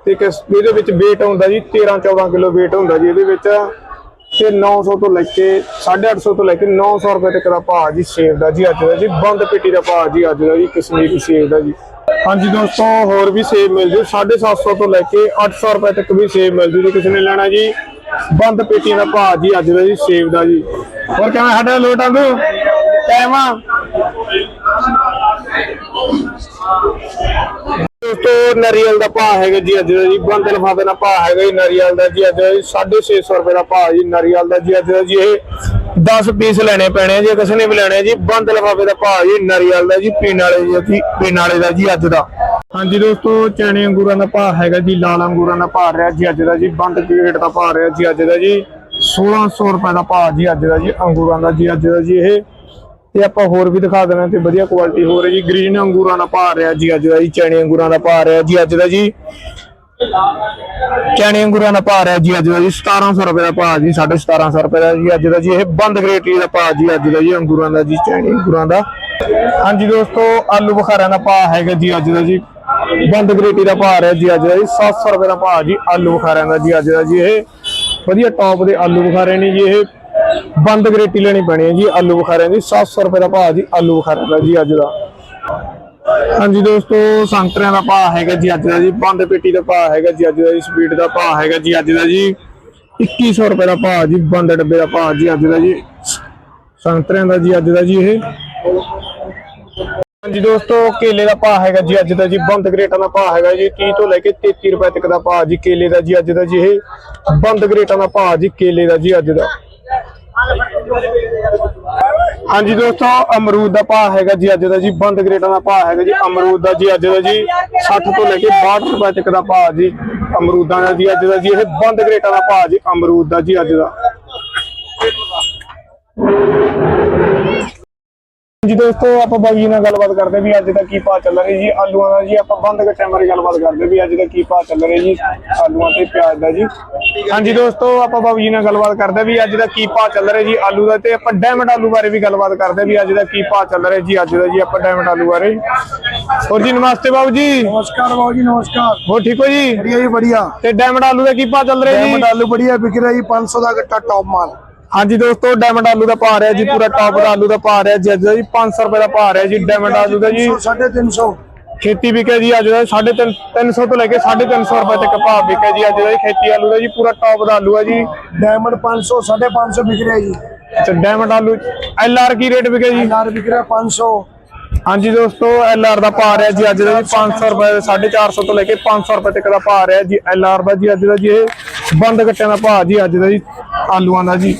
ਤੇ ਕਿਸ, ਇਹਦੇ ਵਿੱਚ weight ਹੁੰਦਾ ਜੀ 13 14 ਕਿਲੋ weight ਹੁੰਦਾ ਜੀ ਇਹਦੇ ਵਿੱਚ। ਤੇ 900 ਤੋਂ ਲੈ ਕੇ 850 ਤੋਂ ਲੈ ਕੇ 900 ਰੁਪਏ ਤੱਕ ਦਾ ਭਾਅ ਜੀ ਸੇਬ ਦਾ ਜੀ ਅੱਜ ਦਾ ਜੀ, ਬੰਦ ਪੇਟੀ ਦਾ ਭਾਅ ਜੀ ਅੱਜ ਦਾ ਜੀ ਕਸ਼ਮੀਰੀ ਸੇਬ ਦਾ ਜੀ। ਹਾਂਜੀ ਦੋਸਤੋ, ਹੋਰ ਵੀ ਸੇਬ ਮਿਲ ਜੂ। 750 ਤੋਂ ਲੈ ਕੇ 800 ਰੁਪਏ ਤੱਕ ਵੀ ਸੇਬ ਮਿਲ ਜੂ ਜੇ। ਕਿਸੇ ਨੇ ਲੈਣਾ ਜੀ, ਬੰਦ ਪੇਟੀ ਦਾ ਭਾਅ ਜੀ, ਅੱਜ ਦਾ ਜੀ ਸੇਬ ਦਾ ਜੀ। ਹੋਰ ਕਿਵੇਂ ਸਾਡਾ ਲੋਟ ਆਂਦੂ ਟਾਈਮ ਆ। ਦੋਸਤੋ, ਨਾਰੀਅਲ ਦਾ ਭਾਅ ਹੈਗਾ ਜੀ ਅੱਜ ਦਾ ਜੀ। ਬੰਦ ਲਫਾਫੇ ਦਾ ਭਾਅ ਹੈਗਾ ਜੀ ਨਾਰੀਅਲ ਦਾ ਜੀ। ਅੱਜ ਦਾ ਜੀ 650 ਰੁਪਏ ਦਾ ਭਾਅ ਜੀ ਨਾਰੀਅਲ ਦਾ ਜੀ। ਅੱਜ ਦਾ ਜੀ ਇਹ 10 ਪੀਸ ਲੈਣੇ ਪੈਣੇ ਆ ਕਿਸੇ ਨੇ ਵੀ ਲੈਣੇ ਜੀ, ਬੰਦ ਲਫਾਫੇ ਦਾ ਭਾਅ ਜੀ, ਨਾਰੀਅਲ ਦਾ ਜੀ, ਪੀਣ ਵਾਲੇ ਜੀ ਅਸੀਂ, ਪੀਣ ਵਾਲੇ ਦਾ ਜੀ ਅੱਜ ਦਾ। ਹਾਂਜੀ ਦੋਸਤੋ ਚਣੇ ਅੰਗੂਰਾਂ ਦਾ ਭਾਅ ਹੈਗਾ ਜੀ, ਲਾਲ ਅੰਗੂਰਾਂ ਦਾ ਭਾਅ ਰਿਹਾ ਜੀ ਅੱਜ ਦਾ ਜੀ, ਬੰਦ ਗ੍ਰੇਡ ਦਾ ਭਾਅ ਰਿਹਾ ਜੀ ਅੱਜ ਦਾ ਜੀ 1600 ਰੁਪਏ ਦਾ ਭਾਅ ਜੀ ਅੱਜ ਦਾ ਜੀ, ਅੰਗੂਰਾਂ ਦਾ ਜੀ ਅੱਜ ਦਾ ਜੀ ਇਹ। ਤੇ ਆਪਾਂ ਹੋਰ ਵੀ ਦਿਖਾ ਦੇਣਾ ਤੇ ਵਧੀਆ ਕੁਆਲਿਟੀ ਹੋ ਰਹੀ ਜੀ ਗ੍ਰੀਨ ਅੰਗੂਰਾਂ ਦਾ ਭਾਅ ਰਿਹਾ ਜੀ ਅੱਜ ਦਾ ਜੀ ਚਣੇ ਅੰਗੂਰਾਂ ਦਾ ਭਾਅ ਰਿਹਾ ਜੀ ਅੱਜ ਦਾ ਜੀ। ਚਣੇ ਅੰਗੂਰਾਂ ਦਾ ਭਾਅ ਰਿਹਾ ਜੀ ਅੱਜ ਦਾ ਜੀ 1700 ਰੁਪਏ ਦਾ ਭਾਅ ਜੀ 1750 ਰੁਪਏ ਦਾ ਜੀ, ਅੱਜ ਦਾ ਜੀ, ਇਹ ਬੰਦ ਗ੍ਰੇਟੀ ਦਾ ਭਾਅ ਜੀ, ਅੱਜ ਦਾ ਜੀ ਅੰਗੂਰਾਂ ਦਾ ਜੀ, ਚਣੇ ਅੰਗੂਰਾਂ ਦਾ। ਹਾਂਜੀ ਦੋਸਤੋ, ਆਲੂ ਬੁਖਾਰਿਆਂ ਦਾ ਭਾਅ ਹੈਗਾ ਜੀ ਅੱਜ ਦਾ ਜੀ, ਬੰਦ ਗ੍ਰੇਟੀ ਦਾ ਭਾਅ ਰਿਹਾ ਜੀ, ਅੱਜ ਦਾ ਜੀ 700 ਰੁਪਏ ਦਾ ਭਾਅ ਜੀ, ਆਲੂ ਬੁਖਾਰਿਆਂ ਦਾ ਜੀ, ਅੱਜ ਦਾ ਜੀ, ਇਹ ਵਧੀਆ ਟੌਪ ਦੇ ਆਲੂ ਬੁਖਾਰੇ ਨੇ ਜੀ, ਇਹ ਬੰਦ ਗ੍ਰੇਟੀ ਲੈਣੀ ਪੈਣੀ ਹੈ ਜੀ, ਆਲੂ ਬੁਖਾਰਿਆਂ ਦੀ 700 ਰੁਪਏ ਦਾ ਭਾਅ ਜੀ, ਆਲੂ ਬੁਖਾਰਿਆਂ ਦਾ ਜੀ, ਅੱਜ ਦਾ। ਹਾਂਜੀ ਦੋਸਤੋ, ਸੰਤਰਿਆਂ ਦਾ ਭਾਅ ਹੈਗਾ ਜੀ ਅੱਜ ਦਾ ਜੀ, ਬੰਦ ਪੇਟੀ ਦਾ ਭਾਅ ਹੈਗਾ ਜੀ ਅੱਜ ਦਾ ਜੀ ਸਪੀਡ ਦਾ ਭਾਅ ਹੈਗਾ ਜੀ ਅੱਜ ਦਾ ਜੀ। 2100 ਰੁਪਏ ਦਾ ਭਾਅ ਜੀ, ਬੰਦ ਡੱਬੇ ਦਾ ਭਾਅ ਜੀ ਅੱਜ ਦਾ ਜੀ। ਸੰਤਰਿਆਂ ਦਾ ਜੀ ਅੱਜ ਦਾ ਜੀ ਇਹ। ਹਾਂਜੀ ਦੋਸਤੋ, ਕੇਲੇ ਦਾ ਭਾਅ ਹੈਗਾ ਜੀ ਅੱਜ ਦਾ ਜੀ, ਬੰਦ ਗ੍ਰੇਟਾਂ ਦਾ ਭਾਅ ਹੈਗਾ ਜੀ 30 ਤੋਂ ਲੈ ਕੇ 33 ਰੁਪਏ ਤੱਕ ਦਾ ਭਾਅ ਜੀ, ਕੇਲੇ ਦਾ ਜੀ ਅੱਜ ਦਾ ਜੀ ਇਹ। ਬੰਦ ਗ੍ਰੇਟਾਂ ਦਾ ਭਾਅ ਜੀ, ਕੇਲੇ ਦਾ ਜੀ ਅੱਜ ਦਾ। ਹਾਂਜੀ ਦੋਸਤੋ, ਅਮਰੂਦ ਦਾ ਭਾਅ ਹੈਗਾ ਜੀ ਅੱਜ ਦਾ ਜੀ, ਬੰਦ ਗ੍ਰੇਟਾਂ ਦਾ ਭਾਅ ਹੈਗਾ ਜੀ, ਅਮਰੂਦ ਦਾ ਜੀ ਅੱਜ ਦਾ ਜੀ 60 ਤੋਂ ਲੈ ਕੇ 62 ਰੁਪਏ ਤੱਕ ਦਾ ਭਾਅ ਜੀ, ਅਮਰੂਦਾਂ ਦਾ ਜੀ ਅੱਜ ਦਾ ਜੀ, ਇਹ ਬੰਦ ਗ੍ਰੇਟਾਂ ਦਾ ਭਾਅ ਜੀ, ਅਮਰੂਦ ਦਾ ਜੀ ਅੱਜ ਦਾ। ਜੀ ਦੋਸਤੋ ਆਪਾਂ ਬਾਈ ਨਾਲ ਗੱਲਬਾਤ ਕਰਦੇ ਵੀ ਅੱਜ ਦਾ ਕੀ ਭਾਅ ਚੱਲ ਰਿਹਾ ਜੀ ਆਲੂਆਂ ਦਾ ਜੀ ਆਪਾਂ ਬੰਦ ਕੱਟਿਆ ਮਾਰੀ ਗੱਲਬਾਤ ਕਰਦੇ ਵੀ ਅੱਜ ਦਾ ਕੀ ਭਾਅ ਚੱਲ ਰਿਹਾ ਜੀ ਆਲੂਆਂ ਤੇ ਪਿਆਜ਼ ਦਾ ਜੀ। ਹਾਂਜੀ ਦੋਸਤੋ ਆਪਾਂ ਬਾਬੂ ਨਾਲ ਗੱਲਬਾਤ ਕਰਦੇ ਵੀ ਅੱਜ ਦਾ ਕੀ ਭਾਅ ਚੱਲ ਰਿਹਾ ਜੀ ਆਲੂ ਦਾ ਤੇ ਆਪਾਂ ਡਾਇਮੰਡ ਆਲੂ ਬਾਰੇ ਵੀ ਗੱਲਬਾਤ ਕਰਦੇ ਵੀ ਅੱਜ ਦਾ ਕੀ ਭਾਅ ਚੱਲ ਰਿਹਾ ਜੀ ਅੱਜ ਦਾ ਜੀ ਆਪਾਂ ਡਾਇਮੰਡ ਆਲੂ ਬਾਰੇ। ਹੋਰ ਜੀ ਨਮਸਤੇ ਬਾਬੂ ਜੀ। ਨਮਸਕਾਰ ਬਾਬੂ ਜੀ ਨਮਸਕਾਰ। ਹੋ ਠੀਕ ਹੋ ਜੀ? ਵਧੀਆ ਜੀ ਵਧੀਆ। ਤੇ ਡਾਇਮੰਡ ਆਲੂ ਦਾ ਕੀ ਭਾਅ ਚੱਲ ਰਿਹਾ ਜੀ? ਡਾਇਮੰਡ ਆਲੂ ਵਧੀਆ ਵਿਕ ਰਿਹਾ ਜੀ 500 ਦਾ ਗੱਟਾ ਟੌਪ ਮਾਲ। ਹਾਂਜੀ ਦੋਸਤੋ ਡਾਇਮੰਡ ਆਲੂ ਦਾ ਭਾਅ ਰਿਹਾ ਜੀ ਪੂਰਾ ਟਾਪ ਦਾ ਆਲੂ ਦਾ ਭਾਅ ਰਿਹਾ ਜੀ ਜੀ 500 ਰੁਪਏ ਦਾ ਭਾਅ ਰਿਹਾ ਜੀ ਡਾਇਮੰਡ ਆਲੂ ਦਾ ਜੀ। 350 ਖੇਤੀ ਵਿਕਿਆ ਜੀ ਅੱਜ ਦਾ 350 ਤੋਂ ਲੈ ਕੇ 350 ਰੁਪਏ ਤੱਕ ਭਾਅ ਵਿਕਿਆ ਜੀ ਅੱਜ ਦਾ ਖੇਤੀ ਆਲੂ ਦਾ ਜੀ ਪੂਰਾ ਟਾਪ ਦਾ ਆਲੂ ਹੈ ਜੀ। ਡਾਇਮੰਡ 500 550 ਵਿਕ ਰਿਹਾ ਜੀ। ਅੱਛਾ ਡਾਇਮੰਡ ਆਲੂ ਐਲ ਆਰ ਕੀ ਰੇਟ ਵਿਕਿਆ ਜੀ? ਐਲ ਆਰ ਵਿਕ ਰਿਹਾ 500 ਹਾਂਜੀ ਦੋਸਤੋ ਐਲ ਆਰ ਦਾ ਭਾਅ ਰਿਹਾ ਜੀ ਅੱਜ ਦਾ ਜੀ 500 ਰੁਪਏ 450 ਤੋਂ ਲੈ ਕੇ 500 ਰੁਪਏ ਤੱਕ ਦਾ ਭਾਅ ਰਿਹਾ ਜੀ ਐਲ ਆਰ ਦਾ ਜੀ ਅੱਜ ਦਾ ਜੀ ਇਹ ਬੰਦ ਗੱਟਿਆਂ ਦਾ ਭਾਅ ਜੀ ਅੱਜ ਦਾ ਜੀ ਆਲੂਆਂ ਦਾ ਜੀ।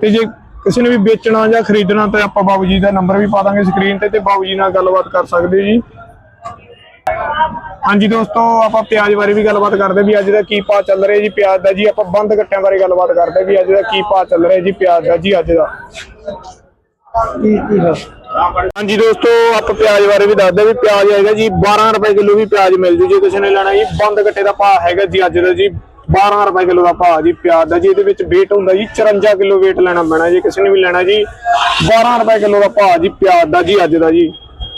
ਤੇ ਜੇ ਕਿਸੇ ਨੇ ਵੀ ਵੇਚਣਾ ਜਾਂ ਖਰੀਦਣਾ ਤੇ ਆਪਾਂ ਬਾਬੂ ਜੀ ਦਾ ਨੰਬਰ ਵੀ ਪਾ ਦਾਂਗੇ ਸਕਰੀਨ ਤੇ ਤੇ ਬਾਬੂ ਜੀ ਨਾਲ ਗੱਲਬਾਤ ਕਰ ਸਕਦੇ ਜੀ। ਹਾਂਜੀ ਦੋਸਤੋ ਆਪਾਂ ਪਿਆਜ਼ ਬਾਰੇ ਵੀ ਗੱਲਬਾਤ ਕਰਦੇ ਵੀ ਅੱਜ ਦਾ ਕੀ ਭਾਅ ਚੱਲ ਰਿਹਾ ਜੀ ਪਿਆਜ਼ ਦਾ ਜੀ। ਆਪਾਂ ਬੰਦ ਕੱਟਿਆਂ ਬਾਰੇ ਗੱਲਬਾਤ ਕਰਦੇ ਵੀ ਅੱਜ ਦਾ ਕੀ ਭਾਅ ਚੱਲ ਰਿਹਾ ਜੀ ਪਿਆਜ਼ ਦਾ ਜੀ ਅੱਜ ਦਾ। ਹਾਂਜੀ ਦੋਸਤੋ ਆਪਾਂ ਪਿਆਜ਼ ਬਾਰੇ ਵੀ ਦੱਸਦੇ ਵੀ ਪਿਆਜ਼ ਹੈਗਾ ਜੀ 12 ਰੁਪਏ ਕਿਲੋ ਵੀ ਪਿਆਜ਼ ਮਿਲ ਜੂ ਜੇ ਕਿਸੇ ਨੇ ਲੈਣਾ ਜੀ। ਬੰਦ ਕੱਟੇ ਦਾ ਭਾਅ ਹੈਗਾ ਜੀ ਅੱਜ ਦਾ ਜੀ। 12 ਰੁਪਏ ਕਿਲੋ ਦਾ ਭਾਅ ਜੀ, ਪਿਆਜ਼ ਦਾ ਜੀ, ਇਹਦੇ ਵਿੱਚ weight ਹੁੰਦਾ ਜੀ 54 ਕਿਲੋ weight ਲੈਣਾ ਪੈਣਾ ਜੀ, ਕਿਸੇ ਨੇ ਵੀ ਲੈਣਾ ਜੀ। 12 ਰੁਪਏ ਕਿਲੋ ਦਾ ਭਾਅ ਜੀ, ਪਿਆਜ਼ ਦਾ ਜੀ, ਅੱਜ ਦਾ ਜੀ।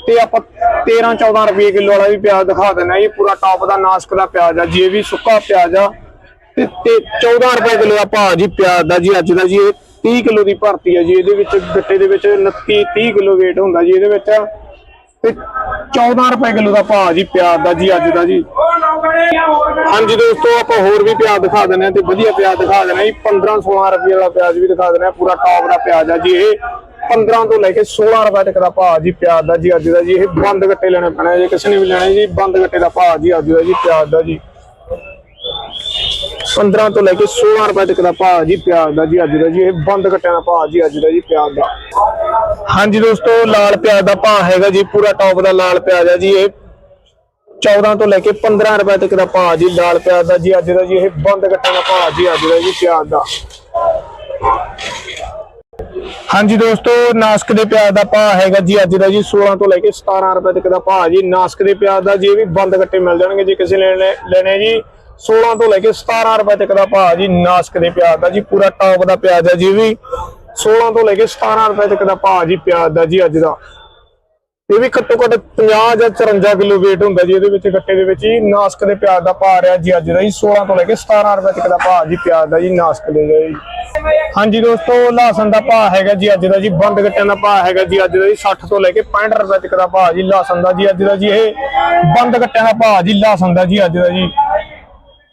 ਤੇ ਆਪਾਂ 13 14 ਰੁਪਏ ਕਿਲੋ ਵਾਲਾ ਵੀ ਪਿਆਜ਼ ਦਿਖਾ ਦਿੰਦੇ ਆ ਜੀ, ਪੂਰਾ ਟੌਪ ਦਾ ਨਾਸਕ ਦਾ ਪਿਆਜ਼ ਆ ਜੀ, ਇਹ ਵੀ ਸੁੱਕਾ ਪਿਆਜ਼ ਆ। ਤੇ ਤੇ 14 ਰੁਪਏ ਕਿਲੋ ਦਾ ਭਾਅ ਜੀ, ਪਿਆਜ਼ ਦਾ ਜੀ, ਅੱਜ ਦਾ ਜੀ, ਇਹ 30 ਕਿਲੋ ਦੀ ਭਰਤੀ ਆ ਜੀ, ਇਹਦੇ ਵਿੱਚ, ਗੱਟੇ ਦੇ ਵਿੱਚ 29 30 ਕਿਲੋ weight ਹੁੰਦਾ ਜੀ, ਇਹਦੇ ਵਿੱਚ ਤੇ 14 ਰੁਪਏ ਕਿਲੋ ਦਾ ਭਾਅ ਜੀ, ਪਿਆਜ਼ ਦਾ ਜੀ, ਅੱਜ ਦਾ ਜੀ। ਹਾਂਜੀ ਦੋਸਤੋ, ਆਪਾਂ ਹੋਰ ਵੀ ਪਿਆਜ਼ ਦਿਖਾ ਦਿੰਦੇ ਆ ਤੇ ਵਧੀਆ ਪਿਆਜ਼ ਦਿਖਾ ਦਿੰਦੇ ਆ ਜੀ। 15 16 ਰੁਪਏ ਦਾ ਪਿਆਜ਼ ਵੀ ਦਿਖਾ ਦਿੰਦੇ ਆ ਪੂਰਾ ਟੌਪ ਦਾ ਪਿਆਜ਼ ਆ ਜੀ ਇਹ। 15 ਤੋਂ ਲੈ ਕੇ 16 ਰੁਪਏ ਤੱਕ ਦਾ ਭਾਅ ਜੀ, ਪਿਆਜ਼ ਦਾ ਜੀ, ਅੱਜ ਦਾ ਜੀ। ਇਹ ਬੰਦ ਗੱਟੇ ਲੈਣੇ ਪੈਣੇ ਜੇ, ਕਿਸੇ ਨੇ ਵੀ ਲੈਣੇ ਜੀ, ਬੰਦ ਗੱਟੇ ਦਾ ਭਾਅ ਜੀ, ਅੱਜ ਦਾ ਜੀ, ਪਿਆਜ਼ ਦਾ ਜੀ। 15 ਤੋਂ ਲੈ ਕੇ 16 ਰੁਪਏ ਤੱਕ ਦਾ ਭਾਅ ਜੀ ਪਿਆਜ਼ ਦਾ ਜੀ ਅੱਜ ਦਾ ਜੀ, ਇਹ ਬੰਦ ਕੱਟਿਆਂ ਦਾ ਭਾਅ ਜੀ ਅੱਜ ਦਾ ਜੀ ਪਿਆਜ਼ ਦਾ। ਹਾਂਜੀ ਦੋਸਤੋ, ਲਾਲ ਪਿਆਜ਼ ਦਾ ਭਾਅ ਹੈਗਾ ਜੀ, ਪੂਰਾ ਟੌਪ ਦਾ ਲਾਲ ਪਿਆਜ਼ ਹੈ ਜੀ, ਇਹ 14 ਤੋਂ ਲੈ ਕੇ 15 ਰੁਪਏ ਤੱਕ ਦਾ ਭਾਅ ਜੀ, ਲਾਲ ਪਿਆਜ਼ ਦਾ ਜੀ, ਅੱਜ ਦਾ ਜੀ, ਇਹ ਬੰਦ ਕੱਟਿਆਂ ਦਾ ਭਾਅ ਜੀ, ਅੱਜ ਦਾ ਜੀ ਪਿਆਜ਼ ਦਾ। ਹਾਂਜੀ ਦੋਸਤੋ, ਨਾਸਕ ਦੇ ਪਿਆਜ਼ ਦਾ ਭਾਅ ਹੈਗਾ ਜੀ, ਅੱਜ ਦਾ ਜੀ 16 ਤੋਂ ਲੈ ਕੇ 17 ਰੁਪਏ ਤੱਕ ਦਾ ਭਾਅ ਜੀ, ਨਾਸਕ ਦੇ ਪਿਆਜ਼ ਦਾ ਜੀ, ਇਹ ਵੀ ਬੰਦ ਕੱਟੇ ਮਿਲ ਜਾਣਗੇ ਜੇ ਕਿਸੇ ਲੈਣੇ ਲੈਣੇ ਜੀ। 16 ਤੋਂ ਲੈ ਕੇ 17 ਰੁਪਏ ਤੱਕ ਦਾ ਭਾਅ ਜੀ ਨਾਸਕ ਦੇ ਪਿਆਜ਼ ਦਾ ਜੀ, ਪੂਰਾ ਟੌਪ ਦਾ ਪਿਆਜ਼ ਹੈ ਜੀ ਵੀ। 16 ਤੋਂ ਲੈ ਕੇ 17 ਰੁਪਏ ਤੱਕ ਦਾ ਭਾਅ ਜੀ ਪਿਆਜ਼ ਦਾ ਜੀ ਅੱਜ ਦਾ। ਇਹ ਵੀ ਘੱਟੋ ਘੱਟ 50 ਜਾਂ 54 ਕਿਲੋ weight ਹੁੰਦਾ ਜੀ, ਇਹਦੇ ਵਿੱਚ ਗੱਟੇ ਦੇ ਵਿੱਚ ਹੀ ਨਾਸਕ ਦੇ ਪਿਆਜ਼ ਦਾ ਭਾਅ ਰਿਹਾ ਜੀ ਅੱਜ ਦਾ ਜੀ 16 ਤੋਂ ਲੈ ਕੇ 17 ਰੁਪਏ ਤੱਕ ਦਾ ਭਾਅ ਜੀ ਪਿਆਜ਼ ਦਾ ਜੀ, ਨਾਸਕ ਦੇ ਜੀ। ਹਾਂਜੀ ਦੋਸਤੋ ਲਾਸਨ ਦਾ ਭਾਅ ਹੈਗਾ ਜੀ ਅੱਜ ਦਾ ਜੀ, ਬੰਦ ਗੱਟਿਆਂ ਦਾ ਭਾਅ ਹੈਗਾ ਜੀ ਅੱਜ ਦਾ ਜੀ 60 ਤੋਂ ਲੈ ਕੇ 65 ਰੁਪਏ ਤੱਕ ਦਾ ਭਾਅ ਜੀ ਲਾਸਨ ਦਾ ਜੀ ਅੱਜ ਦਾ ਜੀ, ਇਹ ਬੰਦ ਗੱਟਿਆਂ ਦਾ ਭਾਅ ਜੀ ਲਾਸਨ ਦਾ ਜੀ ਅੱਜ ਦਾ ਜੀ।